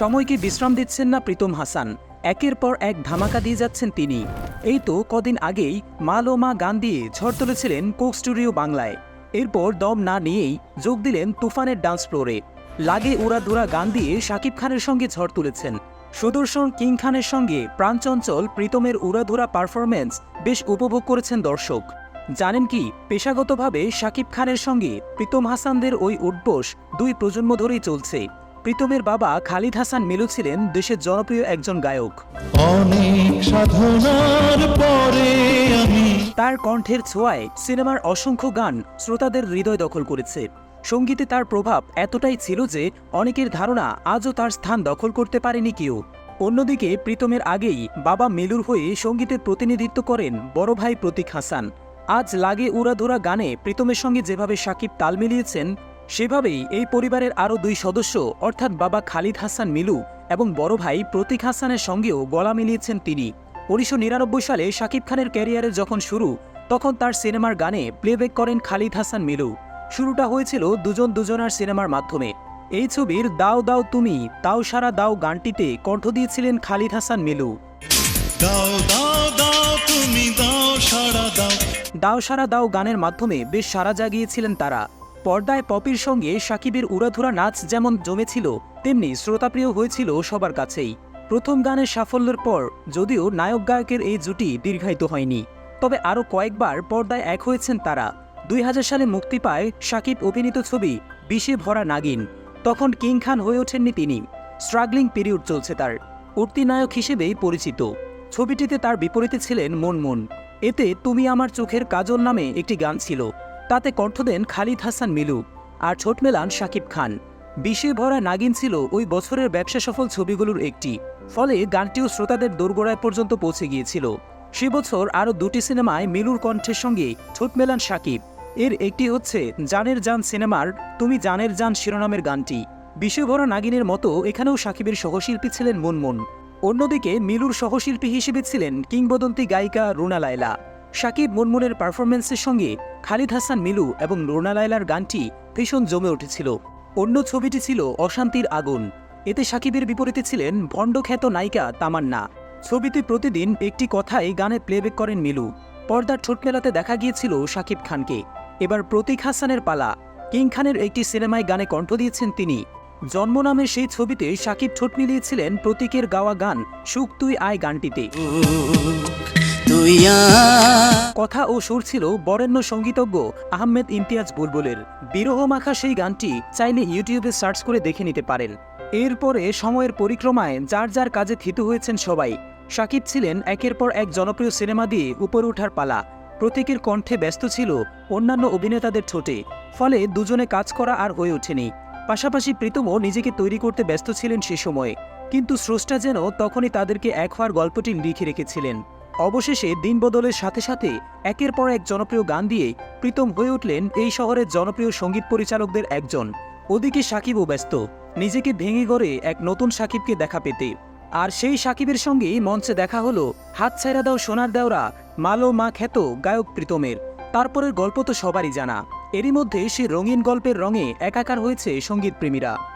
সময়কে বিশ্রাম দিচ্ছেন না প্রীতম হাসান। একের পর এক ধামাকা দিয়ে যাচ্ছেন তিনি। এই তো কদিন আগেই মা লো মা গান দিয়ে ঝড় তুলেছিলেন কোক স্টুডিও বাংলায়। এরপর দম না নিয়েই যোগ দিলেন তুফানের ডান্স ফ্লোরে। লাগে উড়াধুরা গান দিয়ে শাকিব খানের সঙ্গে ঝড় তুলেছেন। সুদর্শন কিং খানের সঙ্গে প্রাণচঞ্চল প্রীতমের উড়াধুরা পারফরম্যান্স বেশ উপভোগ করেছেন দর্শক। জানেন কি, পেশাগতভাবে শাকিব খানের সঙ্গে প্রীতম হাসানদের ওই উঠবোস দুই প্রজন্ম ধরেই চলছে। প্রীতমের বাবা খালিদ হাসান মিলু ছিলেন দেশের জনপ্রিয় একজন গায়ক। অনেক সাধনার পরে আমি তার কণ্ঠের ছোঁয়ায় সিনেমার অসংখ্য গান শ্রোতাদের হৃদয় দখল করেছে। সঙ্গীতে তার প্রভাব এতটাই ছিল যে অনেকের ধারণা আজও তার স্থান দখল করতে পারেনি কেউ। অন্যদিকে প্রীতমের আগেই বাবা মেলুর হয়ে সঙ্গীতের প্রতিনিধিত্ব করেন বড় ভাই প্রতীক হাসান। আজ লাগে উড়াধুরা গানে প্রীতমের সঙ্গে যেভাবে সাকিব তাল মিলিয়েছেন সেভাবেই এই পরিবারের আরও দুই সদস্য অর্থাৎ বাবা খালিদ হাসান মিলু এবং বড় ভাই প্রতীক হাসানের সঙ্গেও গলা মিলিয়েছেন তিনি। উনিশশো নিরানব্বই সালে শাকিব খানের ক্যারিয়ারের যখন শুরু তখন তার সিনেমার গানে প্লেব্যাক করেন খালিদ হাসান মিলু। শুরুটা হয়েছিল দুজন দুজনার সিনেমার মাধ্যমে। এই ছবির দাও দাও তুমি তাও সারা দাও গানটিতে কণ্ঠ দিয়েছিলেন খালিদ হাসান মিলু। দাও দাও দাও তুমি দাও সাড়া দাও। দাও সারা দাও গানের মাধ্যমে বেশ সারা জাগিয়েছিলেন তারা। পর্দায় পপির সঙ্গে সাকিবের উড়াধুরা নাচ যেমন জমেছিল, তেমনি শ্রোতাপ্রিয় হয়েছিল সবার কাছেই। প্রথম গানের সাফল্যের পর যদিও নায়ক গায়কের এই জুটি দীর্ঘায়িত হয়নি, তবে আরও কয়েকবার পর্দায় এক হয়েছেন তারা। দুই হাজার সালে মুক্তি পায় সাকিব অভিনীত ছবি বিষে ভরা নাগিন তখন কিং খান হয়ে ওঠেননি তিনি। স্ট্রাগলিং পিরিয়ড চলছে তার, উঠতি নায়ক হিসেবেই পরিচিত। ছবিটিতে তার বিপরীতে ছিলেন মনমুন এতে তুমি আমার চোখের কাজল নামে একটি গান ছিল। তাতে কণ্ঠ দেন খালিদ হাসান মিলু আর ছোট মেলান শাকিব খান। বিষে ভরা নাগিন ছিল ওই বছরের ব্যবসা সফল ছবিগুলোর একটি। ফলে গানটিও শ্রোতাদের দোরগোড়ায় পর্যন্ত পৌঁছে গিয়েছিল। সে বছর আরও দুটি সিনেমায় মিলুর কণ্ঠের সঙ্গে ছোট মেলান শাকিব। এর একটি হচ্ছে জানের জান সিনেমার তুমি জানের জান শিরোনামের গানটি। বিষে ভরা নাগিনের মতো এখানেও সাকিবের সহশিল্পী ছিলেন মুনমুন। অন্যদিকে মিলুর সহশিল্পী হিসেবে ছিলেন কিংবদন্তি গায়িকা রুনা লায়লা। সাকিব মুনমুনের পারফরমেন্সের সঙ্গে খালিদ হাসান মিলু এবং রুনা লায়লার গানটি ভীষণ জমে উঠেছিল। অন্য ছবিটি ছিল অশান্তির আগুন। এতে সাকিবের বিপরীতে ছিলেন ভণ্ডখ্যাত নায়িকা তামান্না। ছবিতে প্রতিদিন একটি কথাই গানে প্লেব্যাক করেন মিলু। পর্দার ঠোঁটমেলাতে দেখা গিয়েছিল সাকিব খানকে। এবার প্রতীক হাসানের পালা। কিং খানের একটি সিনেমায় গানে কণ্ঠ দিয়েছেন তিনি। জন্ম নামের সেই ছবিতে সাকিব ঠোঁট মিলিয়েছিলেন প্রতীকের গাওয়া গান সুখ তুই আয় গানটিতে। কথা ও সুর ছিল বরেণ্য সঙ্গীতজ্ঞ আহমেদ ইমতিয়াজ বুলবুলের। বিরহ মাখা সেই গানটি চাইলে ইউটিউবে সার্চ করে দেখে নিতে পারেন। এরপরে সময়ের পরিক্রমায় যার যার কাজে থিতু হয়েছেন সবাই। সাকিব ছিলেন একের পর এক জনপ্রিয় সিনেমা দিয়ে উপরে ওঠার পালা। প্রতীকের কণ্ঠে ব্যস্ত ছিল অন্যান্য অভিনেতাদের ঠোঁটে, ফলে দুজনে কাজ করা আর হয়ে ওঠেনি। পাশাপাশি প্রীতমও নিজেকে তৈরি করতে ব্যস্ত ছিলেন সে সময়ে। কিন্তু স্রষ্টা যেন তখনই তাদেরকে এক হওয়ার গল্পটি লিখে রেখেছিলেন। অবশেষে দিন বদলের সাথে সাথে একের পর এক জনপ্রিয় গান দিয়ে প্রীতম হয়ে উঠলেন এই শহরের জনপ্রিয় সংগীত পরিচালকদের একজন। ওদিকে সাকিবও ব্যস্ত। নিজেকে ভেঙে গড়ে এক নতুন সাকিবকে দেখা পেতে। আর সেই সাকিবের সঙ্গেই মঞ্চে দেখা হলো হাত ছাইরা দাও সোনার দেওরা, মালো মা খ্যাত গায়ক প্রীতমের। তারপরের গল্প তো সবারই জানা। এরই মধ্যে সে রঙিন গল্পের রঙে একাকার হয়েছে সংগীত প্রেমীরা